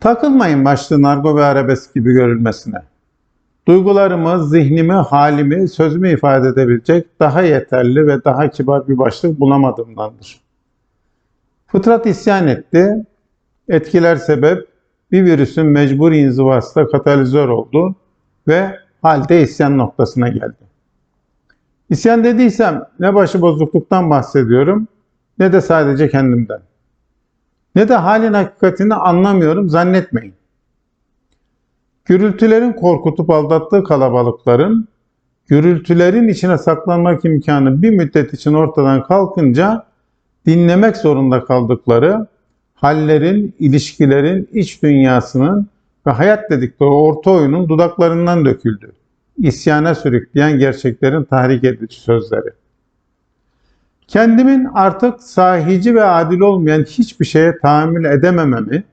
Takılmayın başlığı nargo ve arabesk gibi görülmesine. Duygularımı, zihnimi, halimi, sözümü ifade edebilecek daha yeterli ve daha kibar bir başlık bulamadığımdandır. Fıtrat isyan etti, etkiler sebep bir virüsün mecbur inzivasında katalizör oldu ve halde isyan noktasına geldi. İsyan dediysem ne başıbozukluktan bahsediyorum ne de sadece kendimden. Ne de halin hakikatini anlamıyorum zannetmeyin. Gürültülerin korkutup aldattığı kalabalıkların gürültülerin içine saklanmak imkanı bir müddet için ortadan kalkınca dinlemek zorunda kaldıkları hallerin, ilişkilerin, iç dünyasının ve hayat dedikleri orta oyunun dudaklarından döküldü. İsyana sürükleyen gerçeklerin tahrik edici sözleri. Kendimin artık sahici ve adil olmayan hiçbir şeye tahammül edemememi,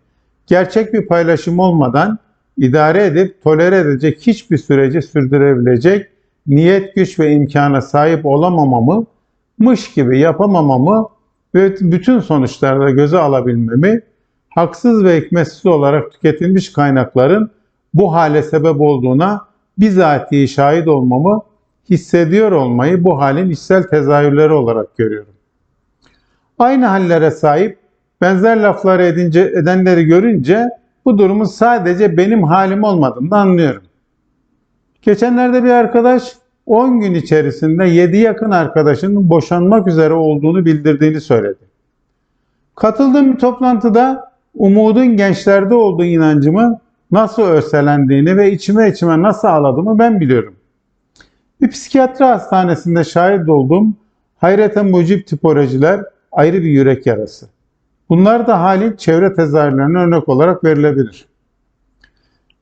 gerçek bir paylaşım olmadan idare edip tolere edecek hiçbir süreci sürdürebilecek niyet, güç ve imkana sahip olamamamı, mış gibi yapamamamı ve bütün sonuçlarda göze alabilmemi, haksız ve hikmetsiz olarak tüketilmiş kaynakların bu hale sebep olduğuna bizatihi şahit olmamı, hissediyor olmayı bu halin içsel tezahürleri olarak görüyorum. Aynı hallere sahip, benzer lafları edince, edenleri görünce bu durumun sadece benim halim olmadığını da anlıyorum. Geçenlerde bir arkadaş 10 gün içerisinde 7 yakın arkadaşının boşanmak üzere olduğunu bildirdiğini söyledi. Katıldığım bir toplantıda umudun gençlerde olduğu inancımı nasıl örselendiğini ve içime içime nasıl ağladığımı ben biliyorum. Bir psikiyatri hastanesinde şahit olduğum hayrete mucip tipolojiler ayrı bir yürek yarası. Bunlar da halin çevre tezahürlerine örnek olarak verilebilir.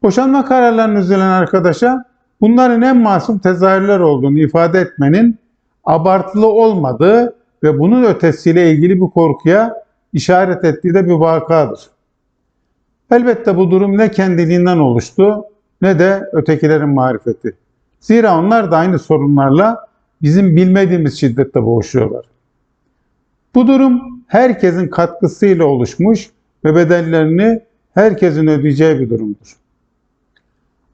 Boşanma kararlarını üzülen arkadaşa bunların en masum tezahürler olduğunu ifade etmenin abartılı olmadığı ve bunun ötesiyle ilgili bir korkuya işaret ettiği de bir vakadır. Elbette bu durum ne kendiliğinden oluştu ne de ötekilerin marifeti. Zira onlar da aynı sorunlarla bizim bilmediğimiz şiddette boğuşuyorlar. Bu durum herkesin katkısıyla oluşmuş ve bedellerini herkesin ödeyeceği bir durumdur.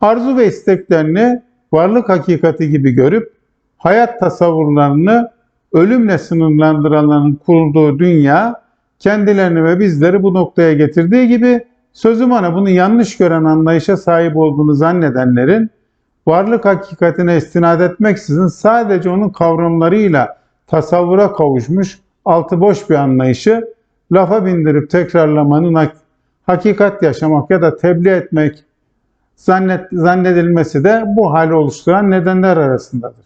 Arzu ve isteklerini varlık hakikati gibi görüp hayat tasavvurlarını ölümle sınırlandıranların kurulduğu dünya kendilerini ve bizleri bu noktaya getirdiği gibi sözüm ona bunu yanlış gören anlayışa sahip olduğunu zannedenlerin varlık hakikatine istinad etmeksizin sadece onun kavramlarıyla tasavvura kavuşmuş altı boş bir anlayışı lafa bindirip tekrarlamanın hakikat yaşamak ya da tebliğ etmek zannet, zannedilmesi de bu hali oluşturan nedenler arasındadır.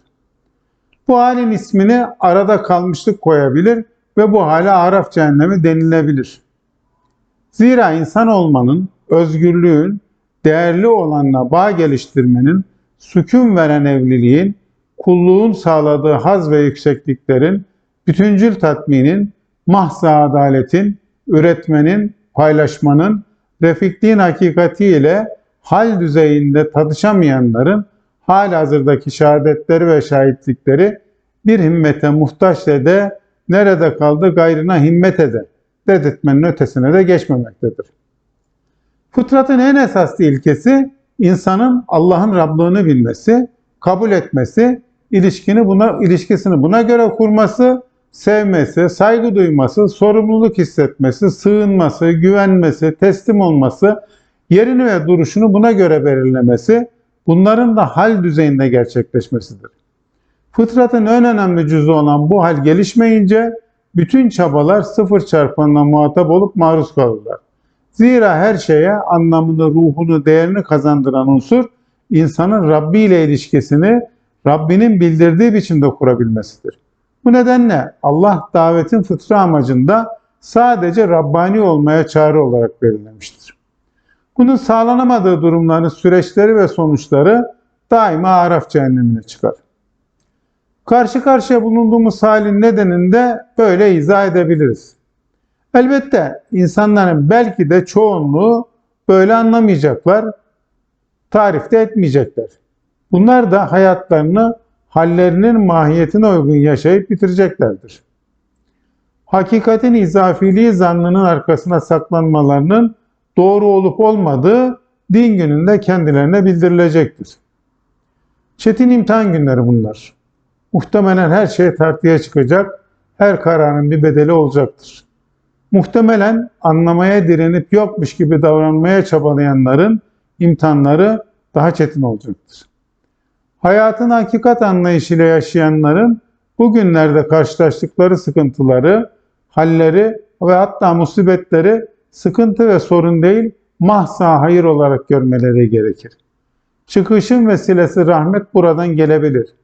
Bu halin ismini arada kalmışlık koyabilir ve bu hale Araf cehennemi denilebilir. Zira insan olmanın, özgürlüğün, değerli olanla bağ geliştirmenin, sükun veren evliliğin, kulluğun sağladığı haz ve yüksekliklerin, bütüncül tatminin, mahza adaletin, üretmenin, paylaşmanın, refikliğin hakikatiyle hal düzeyinde tadışamayanların hal hazırdaki şehadetleri ve şahitlikleri bir himmete muhtaç de nerede kaldı gayrına himmet ede dedirtmenin ötesine de geçmemektedir. Fıtratın en esaslı ilkesi insanın Allah'ın Rablığını bilmesi, kabul etmesi, ilişkini buna ilişkisini buna göre kurması, sevmesi, saygı duyması, sorumluluk hissetmesi, sığınması, güvenmesi, teslim olması, yerini ve duruşunu buna göre belirlemesi, bunların da hal düzeyinde gerçekleşmesidir. Fıtratın en önemli cüzü olan bu hal gelişmeyince bütün çabalar sıfır çarpanına muhatap olup maruz kalırlar. Zira her şeye anlamını, ruhunu, değerini kazandıran unsur insanın Rabbi ile ilişkisini Rabbinin bildirdiği biçimde kurabilmesidir. Bu nedenle Allah davetin fıtrı amacında sadece Rabbani olmaya çağrı olarak belirlemiştir. Bunun sağlanamadığı durumların süreçleri ve sonuçları daima Araf cehennemine çıkar. Karşı karşıya bulunduğumuz halin nedenini de böyle izah edebiliriz. Elbette insanların belki de çoğunluğu böyle anlamayacaklar, tarifte etmeyecekler. Bunlar da hayatlarını hallerinin mahiyetine uygun yaşayıp bitireceklerdir. Hakikatin izafiliği zannının arkasına saklanmalarının doğru olup olmadığı din gününde kendilerine bildirilecektir. Çetin imtihan günleri bunlar. Muhtemelen her şey tartıya çıkacak, her kararın bir bedeli olacaktır. Muhtemelen anlamaya direnip yokmuş gibi davranmaya çabalayanların imtihanları daha çetin olacaktır. Hayatın hakikat anlayışıyla yaşayanların bugünlerde karşılaştıkları sıkıntıları, halleri ve hatta musibetleri sıkıntı ve sorun değil, mahsa hayır olarak görmeleri gerekir. Çıkışın vesilesi rahmet buradan gelebilir.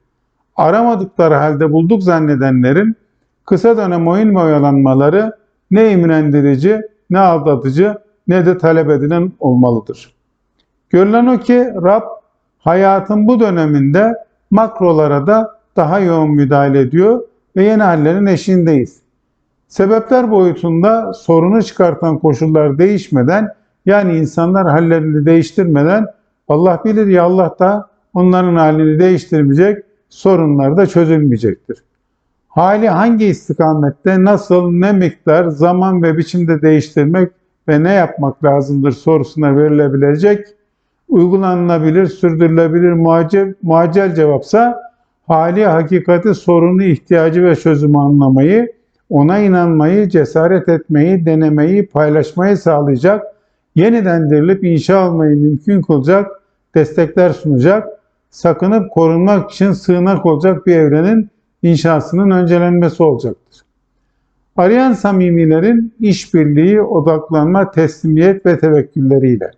Aramadıkları halde bulduk zannedenlerin kısa dönem oyun ve oyalanmaları ne imrendirici, ne aldatıcı, ne de talep edilen olmalıdır. Görülen o ki Rab hayatın bu döneminde makrolara da daha yoğun müdahale ediyor ve yeni hallerin eşiğindeyiz. Sebepler boyutunda sorunu çıkartan koşullar değişmeden yani insanlar hallerini değiştirmeden Allah bilir ya Allah da onların halini değiştirmeyecek, sorunlar da çözülmeyecektir. Hali hangi istikamette, nasıl, ne miktar, zaman ve biçimde değiştirmek ve ne yapmak lazımdır sorusuna verilebilecek, uygulanılabilir, sürdürülebilir muacel, muacel cevapsa hali, hakikati, sorunu, ihtiyacı ve çözümü anlamayı, ona inanmayı, cesaret etmeyi, denemeyi, paylaşmayı sağlayacak, yeniden dirilip inşa olmayı mümkün kılacak, destekler sunacak, sakınıp korunmak için sığınak olacak bir evrenin inşasının öncelenmesi olacaktır. Arayan samimilerin işbirliği, odaklanma, teslimiyet ve tevekkülleriyle